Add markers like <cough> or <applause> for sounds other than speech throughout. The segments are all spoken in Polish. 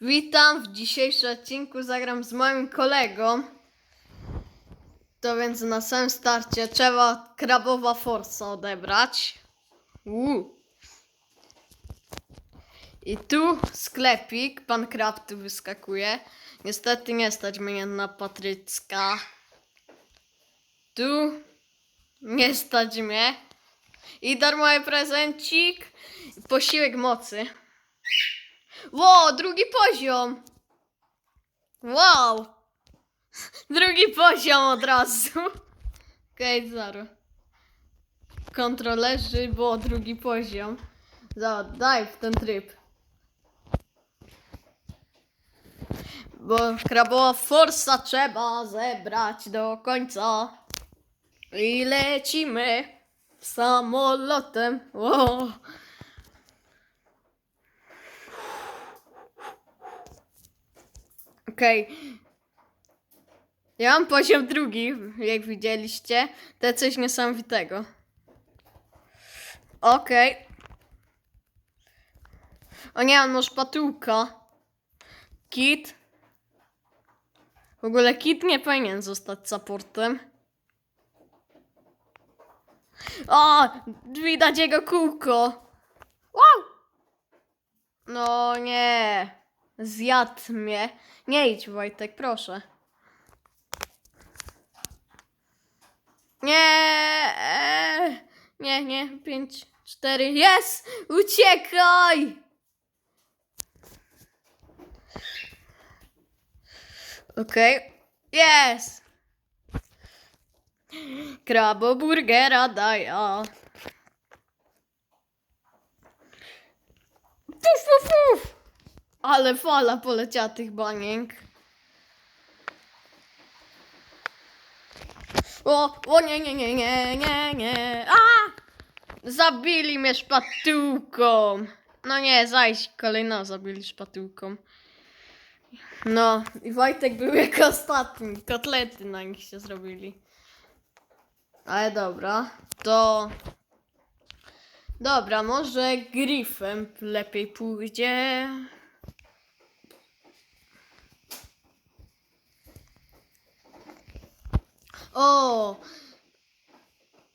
Witam w dzisiejszym odcinku. Zagram z moim kolegą. To więc na samym starcie trzeba krabowa forsa odebrać. Uuu. I tu sklepik, pan krab tu wyskakuje. Niestety nie stać mnie na Patrycka. Tu nie stać mnie. I darmowy prezencik. Posiłek mocy. Ło, drugi poziom! Wow! Drugi poziom od razu. Okej, zero. Kontrolerzy, bo drugi poziom. Za, daj w ten tryb. Bo krabowa forsa trzeba zebrać do końca. I lecimy samolotem. Wow. Okej. Ja mam poziom drugi, jak widzieliście. To coś niesamowitego. Okej. O nie, on ma szpatułka. Kit. W ogóle Kit nie powinien zostać supportem. O! Widać jego kółko. Wow! No nie. Zjadł mnie. Nie idź, Wojtek, proszę. Nie, nie, nie, pięć, cztery, jest! Uciekaj! Okej, jest! Kraboburgera daję. Puf, puf, puf! Ale fala poleciała tych baniek. O, o nie, nie, nie, nie, nie, nie. A! Zabili mnie szpatułką. No nie, zajść kolejno zabili szpatułką. No, i Wojtek był <laughs> jako ostatni. Kotlety na nich się zrobili. Ale dobra, to... Dobra, może grifem lepiej pójdzie. O!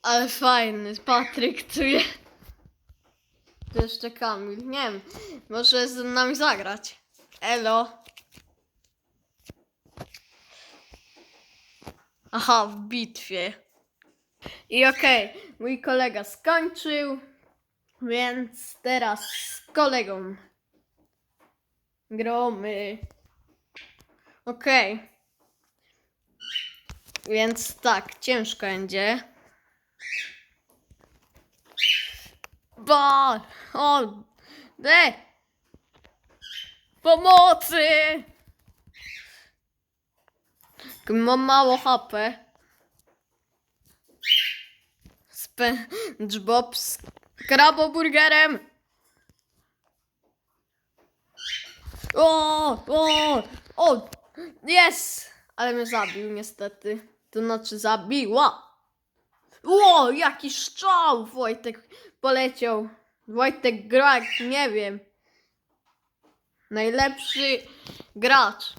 Ale fajny, Patryk tu jest. To jeszcze Kamil. Nie wiem, może z nami zagrać. Elo. Aha, w bitwie. I okej, mój kolega skończył, więc teraz z kolegą gromy. Okej. Więc tak, ciężko będzie. Ba! O! De! Pomocy! Mam mało HP. SpongeBob z kraboburgerem. O! O! O! Jest! Ale mnie zabił niestety. To znaczy zabiła. Ło, jaki strzał! Wojtek poleciał. Wojtek gra, jak nie wiem. Najlepszy gracz.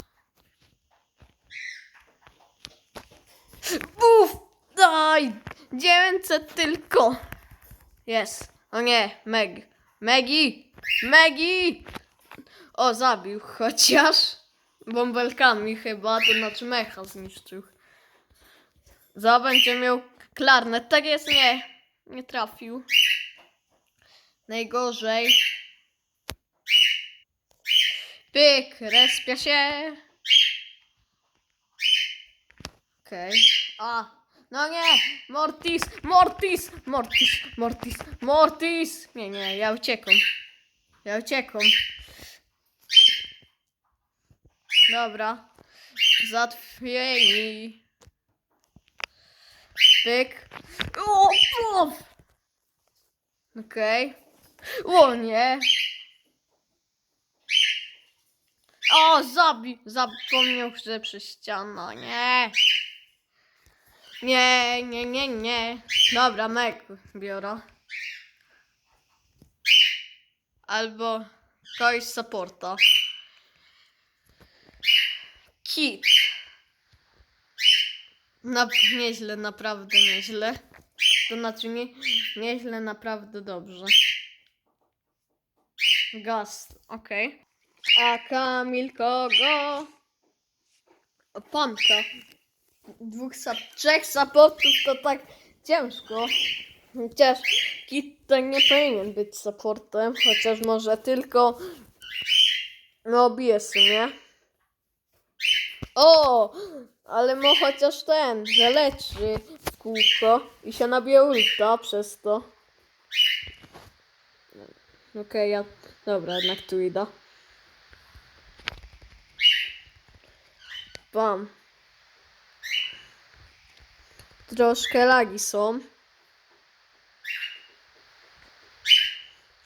Uf! Daj! 900 tylko. Jest. O nie, Meg. Megi! Megi! O, zabił chociaż. Bąbelkami chyba, to znaczy mecha zniszczył. Za będzie miał klarnet. Tak jest, nie. Nie trafił. Najgorzej. Pyk, respia się. Okej. A, no nie! Mortis! Mortis! Mortis! Mortis! Mortis! Nie, nie, ja uciekam. Ja uciekam. Dobra. Zatwieni. Pyk. O, puf! Okej. O nie. O, zabi... Zapomniał, że przez ścianę. Nie. Nie, nie, nie, nie. Dobra, mek biorę. Albo kogoś supporta. Na, nieźle, naprawdę nieźle. To znaczy nie, nieźle, naprawdę dobrze. Gast, okej. A Kamil kogo? Panka. Dwóch sap trzech supportów to tak ciężko. Chociaż Kit to nie powinien być supportem, chociaż może tylko no OBS, nie? O! Ale mo chociaż ten, że leczy w kółko i się nabije ulta przez to. Okej, ja... Dobra, jednak tu idę. Bam. Troszkę lagi są.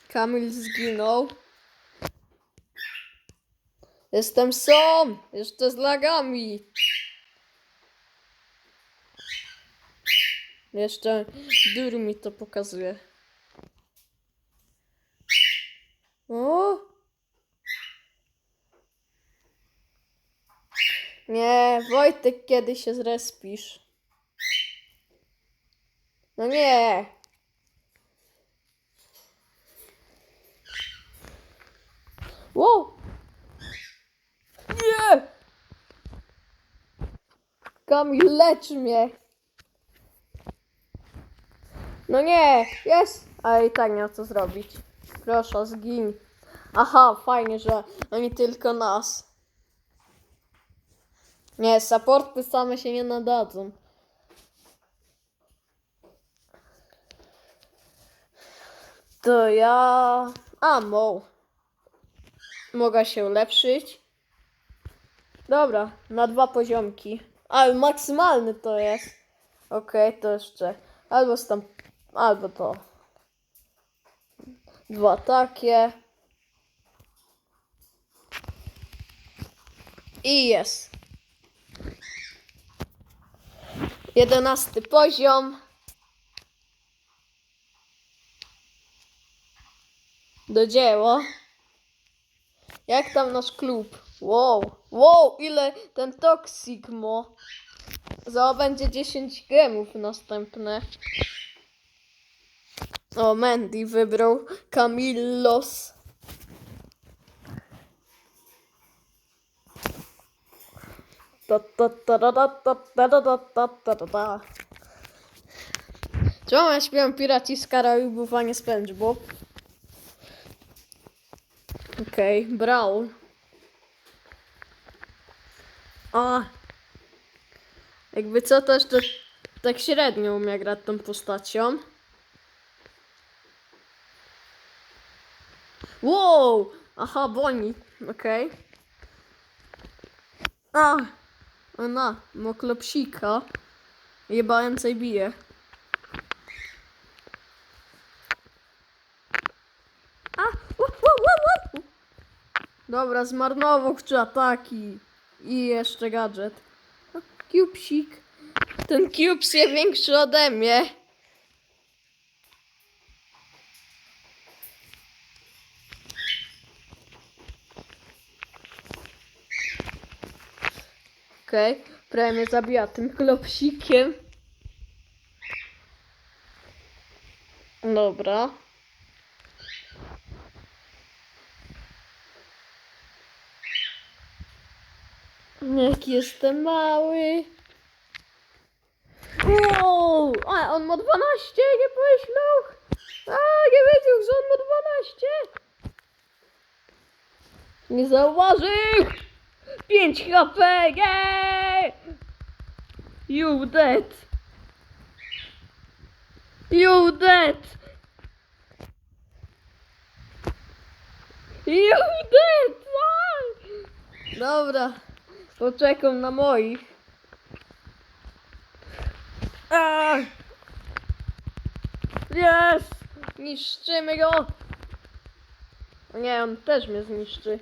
Kamil zginął. Jestem sam! Jeszcze z lagami. Jeszcze dur mi to pokazuje. O! Nie, Wojtek, kiedy się zrespisz? No nie! Wow! Nie! Kamil, lecz mnie! No nie! Jest! Ale i tak nie ma co zrobić. Proszę, zgin. Aha, fajnie, że oni tylko nas. Nie, supporty same się nie nadadzą. To ja... Amo. Mogę się ulepszyć. Dobra, na dwa poziomki. Ale maksymalny to jest. Okej, to jeszcze. Albo tam. Albo to. Dwa takie. I jest. Jedenasty poziom. Do dzieła. Jak tam nasz klub? Wow, wow, ile ten Toxic mo. Za będzie 10 gemów następne. O, Mandy wybrał Camillos. Ta, ta, ta, ta, ta, ta, ta, ta, ta, ta, ta, ta. Czemu ja śpiewam Piraci z Karaibów, a nie SpongeBob? Okej, okay, Brawl. A. Jakby co też to tak średnio umie grać tą postacią. Wow! Aha, Bonnie. Okej. A! Ona, moklopsika. Jebającej bije. A! Wu, wu, wu, wu. Dobra, zmarnował trzy ataki. I jeszcze gadżet. Cubesik. Ten cubes jest większy ode mnie. Okej, okay. prawie mnie zabija tym klopsikiem. Dobra. Jak jestem mały. Wow! A, on ma 12, nie pomyślał. A, nie wiedział, że on ma 12. Nie zauważył. 5 HP, yeah! You dead. You dead. You dead. Dobra. Poczekam na moich. Jest! Niszczymy go! O Nie, on też mnie zniszczy.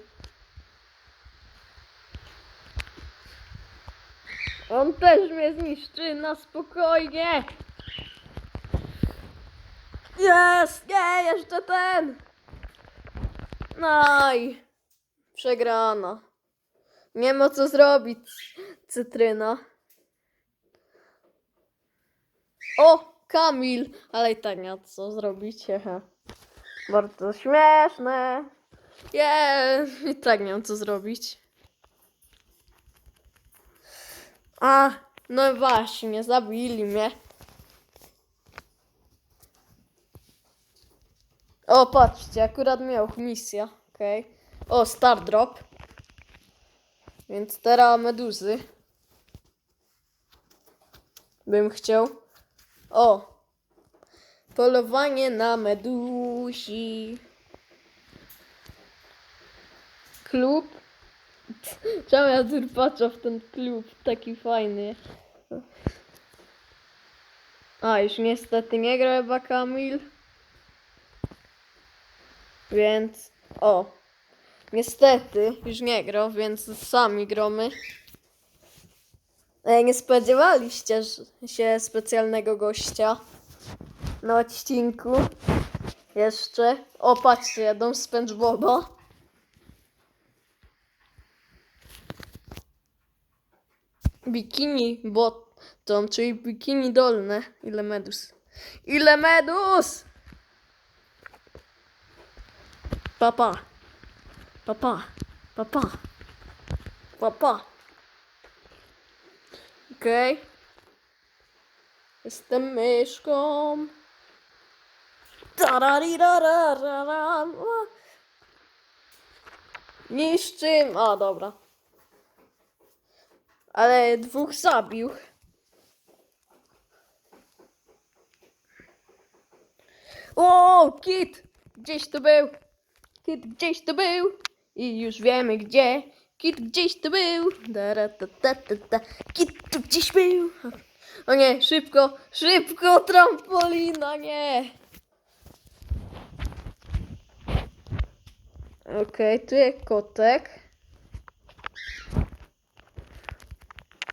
On też mnie zniszczy na spokojnie! Jest! Nie, jeszcze ten! Naj! Przegrana. Nie ma co zrobić, cytryna. O, Kamil! Ale i tak nie ma co zrobić. Hehe. Bardzo śmieszne. Nie, i tak nie co zrobić. A, no właśnie, zabili mnie. O, patrzcie, akurat miał misja. Okej. O, Star Drop. Więc teraz meduzy. Bym chciał. O! Polowanie na meduzi. Klub. Czemu ja patrzę w ten klub? Taki fajny. A, już niestety nie gra chyba Kamil. Więc. O! Niestety, już nie gra, więc sami gromy. E, Nie spodziewaliście się specjalnego gościa na odcinku. Jeszcze. O, patrzcie, jadą z SpongeBoba. Bikini bottom, czyli bikini dolne. Ile medus? Ile medus? Papa. Papa. Papa. Papa. Okej. Jestem myszką. Niszczym. A, dobra. Ale dwóch zabił. O, Kit! Gdzieś tu był. Kit gdzieś tu był. I już wiemy gdzie. Kit gdzieś tu był. Da, da, da, da, da, da. Kit tu gdzieś był. O nie, szybko, szybko, trampolina, nie. Okej, tu jest kotek.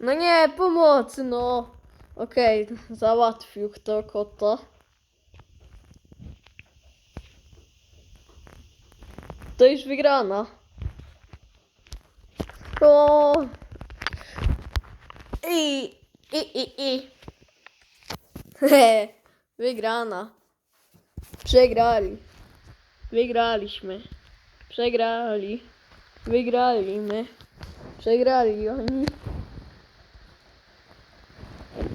No nie, pomocy, no. Okej, załatwił kto kota. To już wygrana. O! I, i, i, i. Wygrana. Przegrali. Wygraliśmy. Przegrali. Wygrali my. Przegrali oni.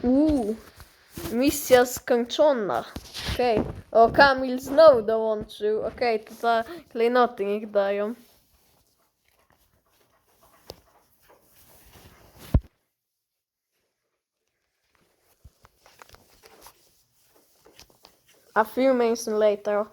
Uuu. Misja skończona. Okej. O, Kamil znowu dołączył. Okej, to za klejnoty niech dają. A few minutes later.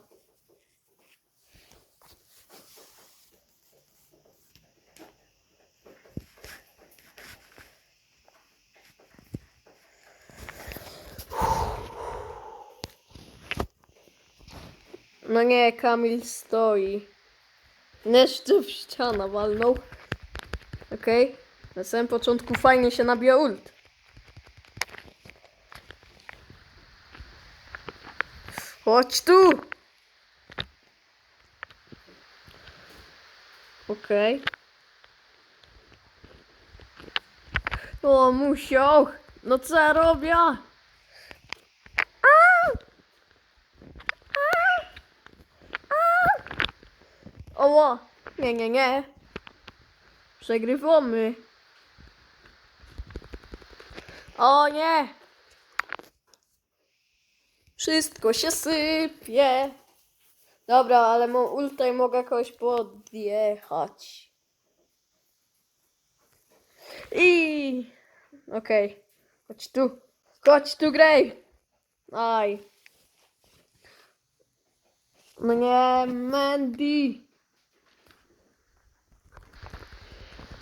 Nie, Kamil stoi. Jeszcze w ściana walnął. Okej. Na samym początku fajnie się nabija ult. Chodź tu! Okej. O, musiał! No co ja robię? Nie, nie, nie. Przegrywamy. O nie! Wszystko się sypie. Dobra, ale mo ulta i mogę kogoś podjechać. I okej. Chodź tu. Chodź tu, Grey. Aj. No nie, Mandy.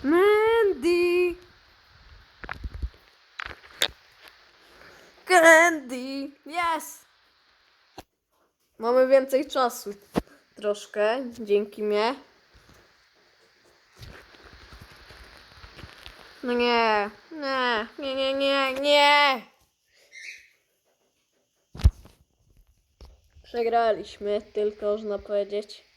Mandy. Candy. Yes. Mamy więcej czasu. Troszkę, dzięki mnie. No nie, nie, nie, nie, nie, nie. Przegraliśmy, tylko można powiedzieć.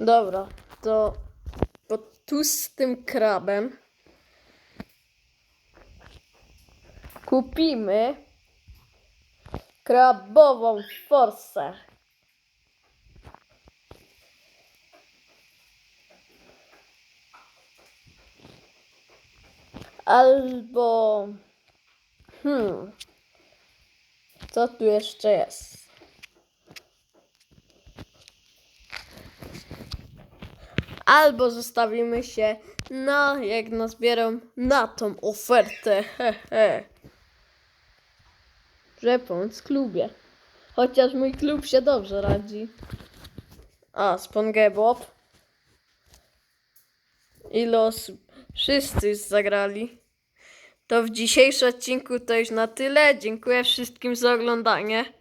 Dobra, to pod tłustym krabem kupimy krabową forsę. Albo. Hmm. Co tu jeszcze jest? Albo zostawimy się na, jak nazbieram, na tą ofertę. He, he. Że pomóc klubie. Chociaż mój klub się dobrze radzi. A, SpongeBob. Ile osób? Wszyscy już zagrali. To w dzisiejszym odcinku to już na tyle. Dziękuję wszystkim za oglądanie.